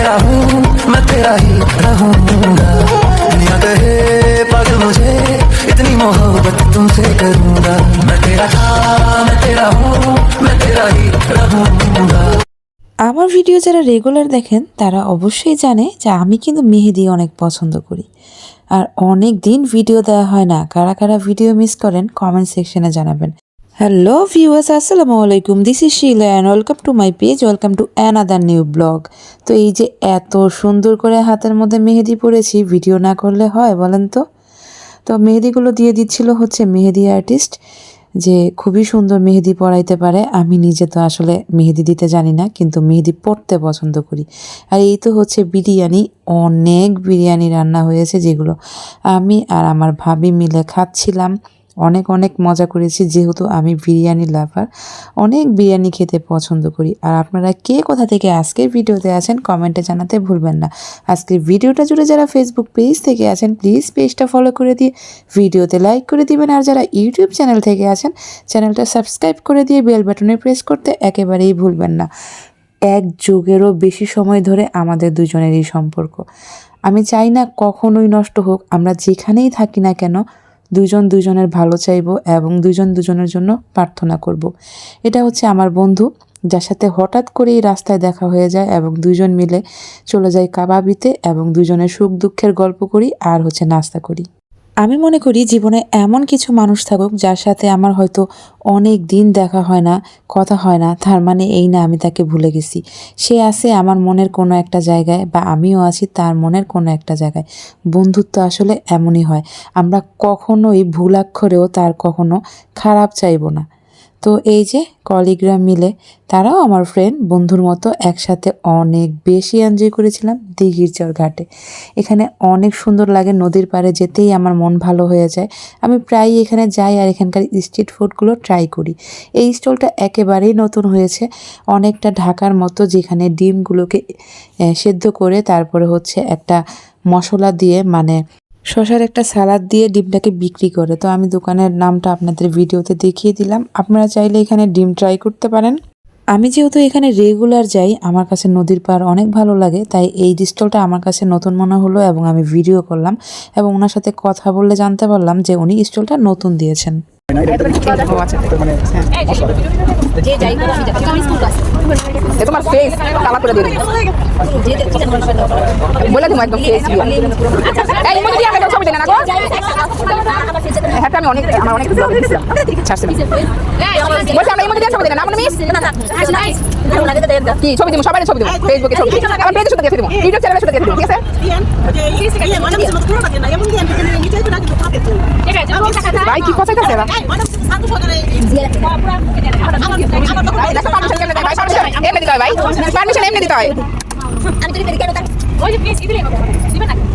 तेरा हूँ मैं तेरा ही रहूंगा दुनिया कहे पागल मुझे इतनी मोहब्बत तुमसे करूंगा मैं तेरा था मैं तेरा हूँ मैं तेरा ही रहूंगा আমার ভিডিও যারা রেগুলার দেখেন তারা অবশ্যই জানে যে আমি কিন্তু মেহেদি অনেক পছন্দ করি আর অনেক দিন ভিডিও দেওয়া হয় না কারা কারা ভিডিও মিস করেন কমেন্ট সেকশনে জানাবেন হ্যালো ভিউয়ার্স আসসালামু আলাইকুম। This is Shila and welcome to my page welcome to another new blog তো এই যে এত সুন্দর করে হাতের মধ্যে মেহেদি পরেছি ভিডিও না করলে হয় বলেন তো? তো মেহেদিগুলো দিয়ে দিচ্ছিল হচ্ছে মেহেদি আর্টিস্ট যে খুবই সুন্দর মেহেদি পরাইতে পারে। আমি নিজে তো আসলে মেহেদি দিতে জানি না, কিন্তু মেহেদি পড়তে পছন্দ করি। আর এই তো হচ্ছে বিরিয়ানি, অনেক বিরিয়ানি রান্না হয়েছে যেগুলো আমি আর আমার ভাবি মিলে খাচ্ছিলাম। অনেক অনেক মজা করেছি। যেহেতু আমি বিরিয়ানি লাভার অনেক বিরিয়ানি খেতে পছন্দ করি। আর আপনারা কে কোথা থেকে আজকের ভিডিওতে আছেন কমেন্টে জানাতে ভুলবেন না। আজকের ভিডিওটা জুড়ে যারা ফেসবুক পেজ থেকে আছেন প্লিজ পেজটা ফলো করে দিয়ে ভিডিওতে লাইক করে দিবেন। আর যারা ইউটিউব চ্যানেল থেকে আছেন চ্যানেলটা সাবস্ক্রাইব করে দিয়ে বেল বাটনে প্রেস করতে একেবারেই ভুলবেন না। এক যুগেরও বেশি সময় ধরে আমাদের দুজনেরই সম্পর্ক। আমি চাই না কখনোই নষ্ট হোক। আমরা যেখানেই থাকি না কেন দুজন দুজনের ভালো চাইব এবং দুজন দুজনের জন্য প্রার্থনা করব। এটা হচ্ছে আমার বন্ধু, যার সাথে হঠাৎ করেই রাস্তায় দেখা হয়ে যায় এবং দুজন মিলে চলে যাই কাবাবিতে এবং দুজনের সুখ দুঃখের গল্প করি আর হচ্ছে নাস্তা করি আমি মনে করি জীবনে এমন কিছু মানুষ থাকুক যার সাথে আমার হয়তো অনেক দিন দেখা হয় না, কথা হয় না, তার মানে এই না আমি তাকে ভুলে গেছি। সে আছে আমার মনের কোনো একটা জায়গায় বা আমিও আছি তার মনের কোনো একটা জায়গায়। বন্ধুত্ব আসলে এমনই হয়। আমরা কখনোই ভুলাক্ষরেও তার কখনো খারাপ চাইব না। তো এই যে কলিগরা মিলে তারাও আমার ফ্রেন্ড বন্ধুর মতো একসাথে অনেক বেশি এনজয় করেছিলাম দিঘির চর ঘাটে এখানে অনেক সুন্দর লাগে, নদীর পাড়ে যেতেই আমার মন ভালো হয়ে যায়। আমি প্রায়ই এখানে যাই আর এখানকার স্ট্রিট ফুডগুলো ট্রাই করি। এই স্টলটা একেবারেই নতুন হয়েছে। অনেকটা ঢাকার মতো যেখানে ডিমগুলোকে সেদ্ধ করে তারপরে হচ্ছে একটা মশলা দিয়ে মানে শশার একটা সালাদ দিয়ে ডিমটাকে বিক্রি করে। তো আমি দোকানের নামটা আপনাদের ভিডিওতে দেখিয়ে দিলাম। আপনারা চাইলে এখানে ডিম ট্রাই করতে পারেন। আমি যেহেতু এখানে রেগুলার যাই, আমার কাছে নদীর পার অনেক ভালো লাগে, তাই এই স্টলটা আমার কাছে নতুন মনে হলো এবং আমি ভিডিও করলাম এবং ওনার সাথে কথা বললে জানতে পারলাম যে উনি স্টলটা নতুন দিয়েছেন। তোমার ফেস কালা করে দিয়ে বলে তোমার একদম ফেস দিয়ে। ছবি দেন না আমি অনেক আমার অনেক ব্লগ দিয়েছিলাম ছাড়ছে বলছি আমরা এই মধ্যে ছবি না আমার মিস কি ছবি দিব সবাই ছবি দিব ফেসবুকে ছবি আমার পেজের সাথে দিয়ে দিব ইউটিউব চ্যানেলের সাথে দিয়ে দিব ঠিক আছে ভাই কি কথা আছে এরা পারমিশন এমনি দিতে হয় হয় আমি তুই কেন হাত কাঁপতেছে কেন পরে দেখে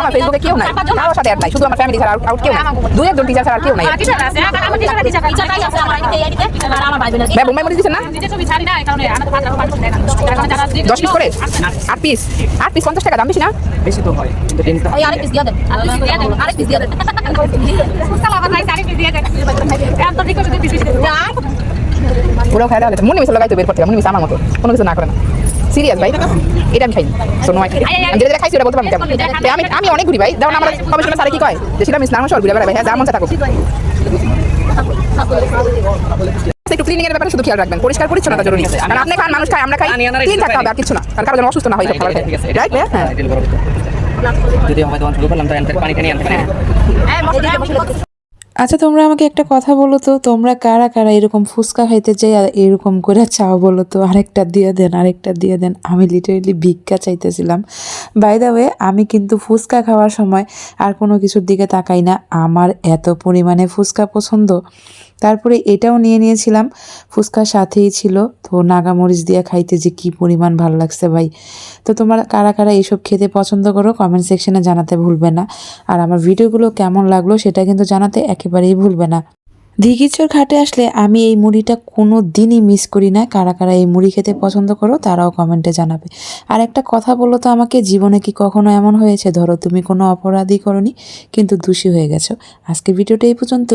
আমার ফেসবুকে কেউ নাই। কারোর সাথে অ্যাড নাই। শুধু আমার ফ্যামিলি ছাড়া আউট কেউ নাই। দুই একজন টিচার ছাড়া আর কেউ নাই। ভাই বোম্বাই মধ্যে দিচ্ছেন না? দশ পিস করে? আট পিস আট পিস পঞ্চাশ টাকা দাম বেশি না? বেশি তো হয় আরেক পিস দিয়ে দেন। আরেক পিস দিয়ে দেন পুরো খাই দেওয়া মনে মিশে লাগাইতে বের করতে মনে মিশে আমার মতো। কোনো কিছু না করে না। সিরিয়াস ভাই? এটা আমি খাই শোনো ভাই আমি যেটা খাইছি ওটা বলতে পারব আমি আমি অনেক ঘুরি ভাই। যেমন আমার কমিশনের স্যারে কি কয়? যে সেটা আমি স্নান শহর ঘুরে বেড়াই ভাই হ্যাঁ যা মন থাকুক একটু ক্লিনিং এর ব্যাপারে শুধু খেয়াল রাখবেন। পরিষ্কার পরিচ্ছন্নতা জরুরি কারণ আপনি খান মানুষ খায় আমরা খাই। তিন থাকতে হবে আর কিছু না। কারণ কারও যেন অসুস্থ না হয় খাবার ঠিক আছে রাইট হ্যাঁ। যদি আমরা দোকান শুরু করলাম তো পানি টানি আনতে আচ্ছা তোমরা আমাকে একটা কথা বলো তো, তোমরা কারা কারা এরকম ফুচকা খাইতে চাই আর এরকম করে চাও বলো তো? আরেকটা দিয়ে দেন, আরেকটা দিয়ে দেন। আমি লিটারেলি ভিক্ষা চাইতেছিলাম। বাই দা ওয়ে আমি কিন্তু ফুচকা খাওয়ার সময় আর কোনো কিছুর দিকে তাকাই না। আমার এত পরিমাণে ফুচকা পছন্দ। তারপরে এটাও নিয়ে নিয়েছিলাম। ফুচকার সাথেই ছিল। তো নাগামরিচ দিয়ে খাইতে যে কি পরিমাণ ভালো লাগছে ভাই। তো তোমরা কারা কারা এইসব খেতে পছন্দ করো কমেন্ট সেকশনে জানাতে ভুলবে না। আর আমার ভিডিওগুলো কেমন লাগল সেটা কিন্তু জানাতে একেবারেই ভুলবে না। দিঘিচর ঘাটে আসলে আমি এই মুড়িটা কোনো দিনই মিস করি না। কারা কারা এই মুড়ি খেতে পছন্দ করো তারাও কমেন্টে জানাবে। আর একটা কথা বলো তো আমাকে, জীবনে কি কখনো এমন হয়েছে? ধরো তুমি কোনো অপরাধী করনি, কিন্তু দোষী হয়ে গেছো। আজকে ভিডিওটা এই পর্যন্ত